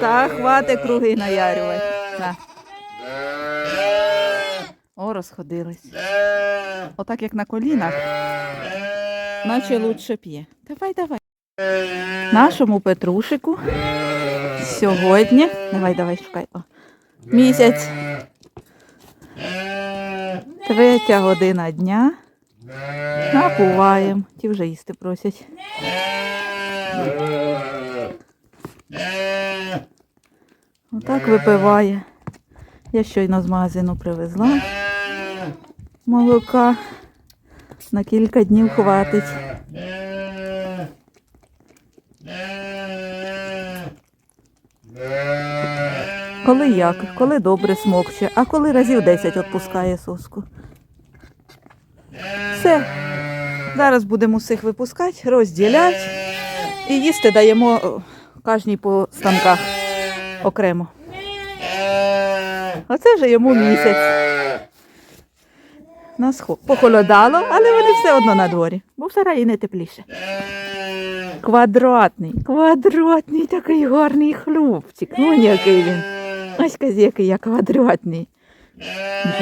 Та хвати круги наярювати. На. О, розходились. Отак як на колінах, наче лучше п'є. Давай, давай. Нашому Петрушику сьогодні. Давай, давай, шукай. О. Місяць. Третя година дня. Напуваємо. Ті вже їсти просять. Отак випиває. Я щойно з магазину привезла молока. На кілька днів хватить. Коли як, коли добре смокче, а коли разів 10 відпускає соску. Все. Зараз будемо всіх випускати, розділяти і їсти даємо кожній по станках окремо. Оце вже йому місяць. Нас похолодало, але вони все одно на дворі, бо в сараї не тепліше. Квадратний, квадратний такий гарний хлопчик. Ну, який він. Ось казі, який я квадратний.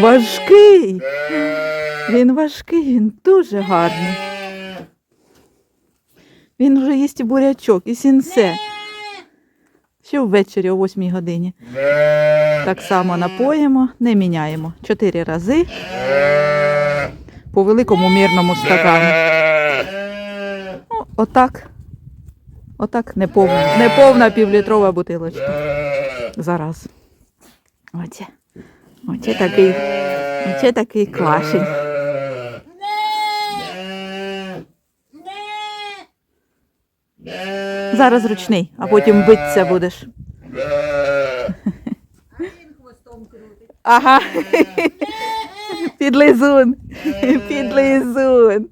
Важкий. Він важкий, він дуже гарний. Він вже їсть і бурячок, і сінце. Ще ввечері о 8 годині. Так само напоїмо, не міняємо. Чотири рази по великому мірному стакану. Ну, отак. Отак неповна, неповна півлітрова бутилочка. Зараз. Оце. Оце такий, оце такий клашень. Зараз ручний, а потім битися будеш. Ага. Підлизун. Підлизун.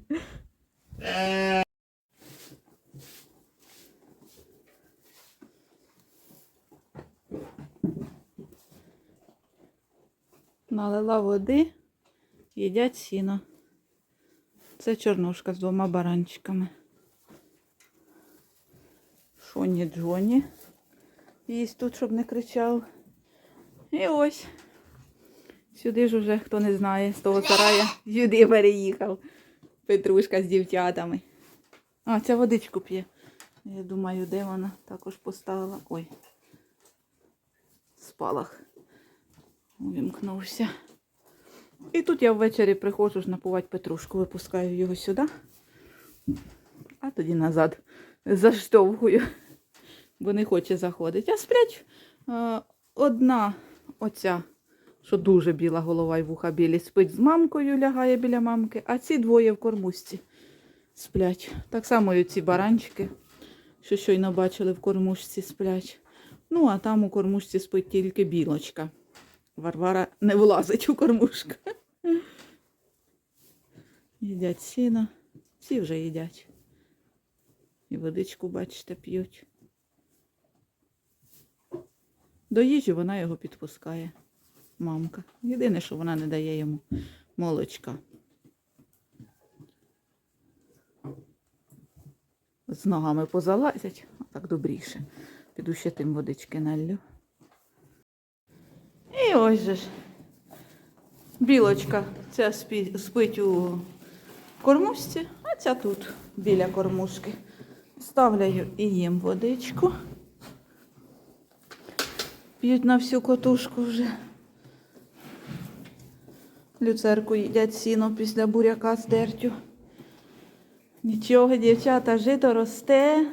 Налила води, їдять сіно. Це чорнушка з двома баранчиками. Шоні Джоні. Їсть тут, щоб не кричав. І ось. Сюди ж уже, хто не знає, з того сарая сюди переїхав. Петрушка з дівчатами. А, ця водичку п'є. Я думаю, де вона також поставила. Ой. Спалах. Увімкнувся. І тут я ввечері приходжу напувати Петрушку, випускаю його сюди, а тоді назад заштовхую, бо не хоче заходити. А сплять е, одна оця, що дуже біла голова і вуха білі, спить з мамкою, лягає біля мамки, а ці двоє в кормушці сплять. Так само і ці баранчики, що щойно бачили в кормушці сплять. Ну, а там у кормушці спить тільки білочка. Варвара не влазить у кормушку. Їдять сіно. Всі вже їдять. І водичку, бачите, п'ють. До їжі вона його підпускає. Мамка. Єдине, що вона не дає йому молочка. З ногами позалазять, а так добріше. Піду ще тим водички налью. І ось же ж. Білочка ця спить у кормушці, а ця тут біля кормушки. Ставляю і їм водичку. П'ють на всю котушку вже. Люцерку їдять сіно після буряка з дертю. Нічого, дівчата, жито росте,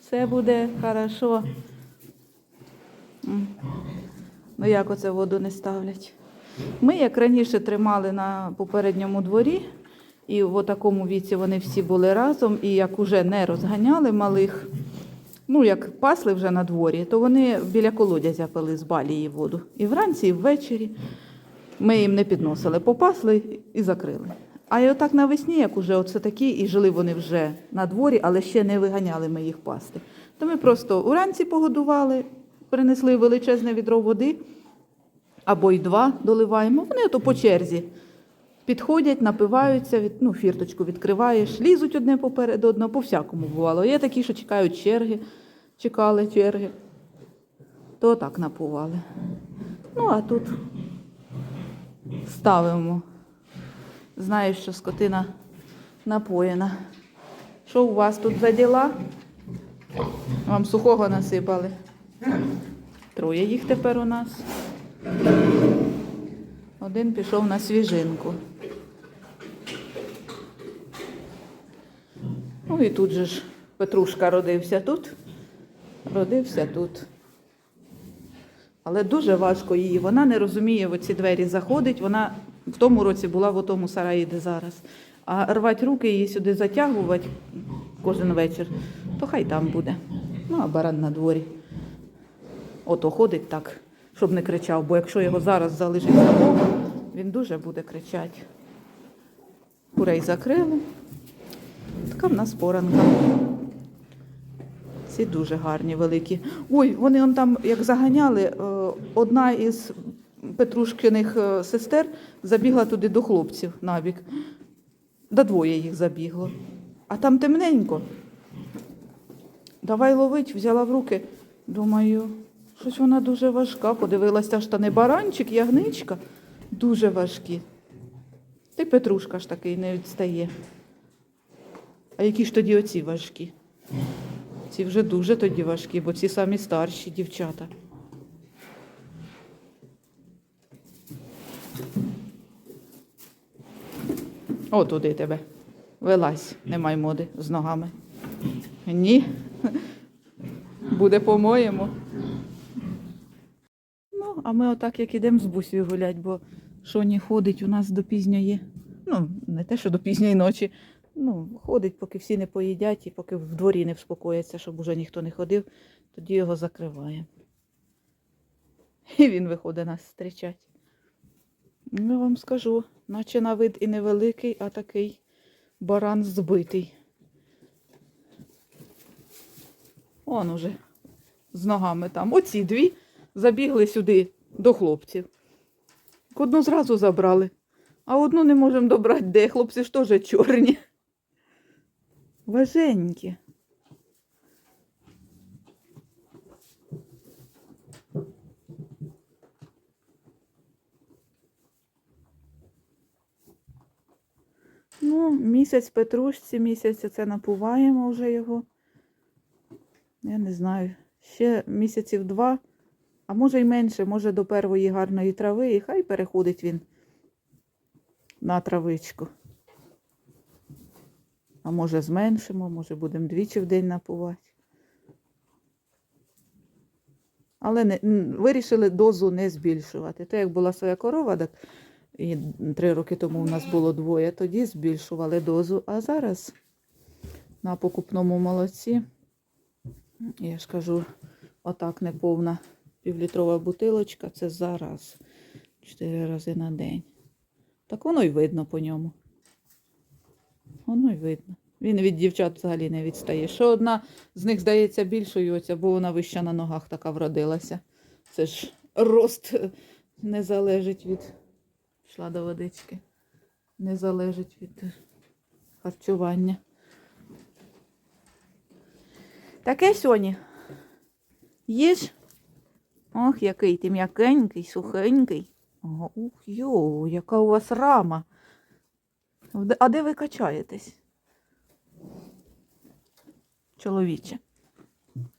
все буде хорошо. Ну як оце воду не ставлять? Ми, як раніше, тримали на попередньому дворі, і в такому віці вони всі були разом, і як уже не розганяли малих, ну як пасли вже на дворі, то вони біля колодязя пили з балії воду. І вранці, і ввечері ми їм не підносили, попасли і закрили. А і отак навесні, як уже оце такі, і жили вони вже на дворі, але ще не виганяли ми їх пасти. То ми просто уранці погодували, принесли величезне відро води, або й два доливаємо. Вони ото по черзі підходять, напиваються, від, ну, фірточку відкриваєш, лізуть одне поперед одного, по всякому бувало. Є такі, що чекають черги, чекали черги, то так напували. Ну, а тут ставимо. Знаю, що скотина напоєна. Що у вас тут за діла? Вам сухого насипали. Троє їх тепер у нас. Один пішов на свіжинку. Ну і тут же ж Петрушка родився тут, родився тут. Але дуже важко її. Вона не розуміє, в ці двері заходить. Вона в тому році була в тому сараї, де зараз. А рвати руки її сюди затягувати кожен вечір, то хай там буде. Ну, а баран на дворі. Ото ходить так, щоб не кричав, бо якщо його зараз залишить самого, він дуже буде кричати. Курей закрили. Така в нас. Ці дуже гарні, великі. Ой, вони он там, як заганяли, е, одна із Петрушкиних е, сестер забігла туди до хлопців набік. До двоє їх забігло. А там темненько. Давай ловить, взяла в руки. Думаю, щось вона дуже важка. Подивилася, що не баранчик, ягничка. Дуже важкі. Ти Петрушка ж такий не відстає. А які ж тоді оці важкі? Ці вже дуже тоді важкі, бо ці самі старші дівчата. О, туди тебе. Вилазь, немає моди з ногами. Ні. Буде по-моєму. Ну, а ми отак як ідемо з бусею гулять, бо Шоні ходить у нас до пізньої. Ну, не те, що до пізньої ночі. Ну, ходить, поки всі не поїдять і поки в дворі не вспокоїться, щоб уже ніхто не ходив, тоді його закриває. І він виходить нас зустрічати. Ну, я вам скажу, наче на вид і невеликий, а такий баран збитий. Он уже з ногами там. Оці дві забігли сюди до хлопців. Одну зразу забрали, а одну не можемо добрати, де хлопці ж теж чорні. Важенькі. Ну, місяць петрушці, місяць це напуваємо вже його. Я не знаю. Ще місяців два, а може й менше, може до першої гарної трави, і хай переходить він на травичку. А може зменшимо, може будемо двічі в день напувати. Але не, вирішили дозу не збільшувати. То як була своя корова, так і три роки тому у нас було двоє, тоді збільшували дозу. А зараз на покупному молоці, я ж кажу, отак неповна півлітрова бутилочка, це зараз чотири рази на день. Так воно й видно по ньому. Воно й видно. Він від дівчат взагалі не відстає. Що одна з них здається більшою, оця, бо вона вища на ногах така вродилася. Це ж рост не залежить від. Пішла до водички. Не залежить від харчування. Таке сьогодні. Їж. Ох, який ти м'якенький, сухенький. Ух, йо, яка у вас рама. А де ви качаєтесь? Чоловіче.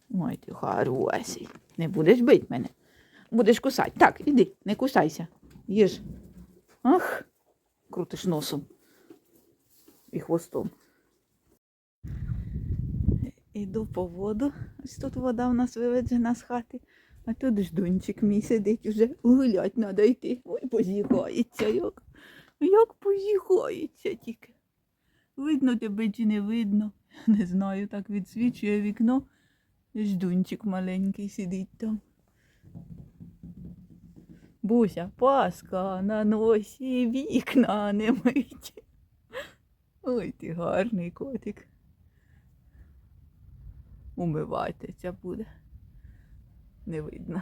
Ой, ти хороший. Не будеш бити мене. Будеш кусати. Так, іди, не кусайся. Їж. Ах, крутиш носом і хвостом. Іду по воду. Ось тут вода у нас виведжена з хати. А тут ждунчик мій сидить уже гулять треба йти. Ой, позіхається як. Як позіхається тільки. Видно тебе чи не видно. Не знаю, так відсвічує вікно. Ждунчик маленький сидить там. Буся, паска на носі, вікна не мить. Ой, ти гарний котик. Умиватися буде. Не видно.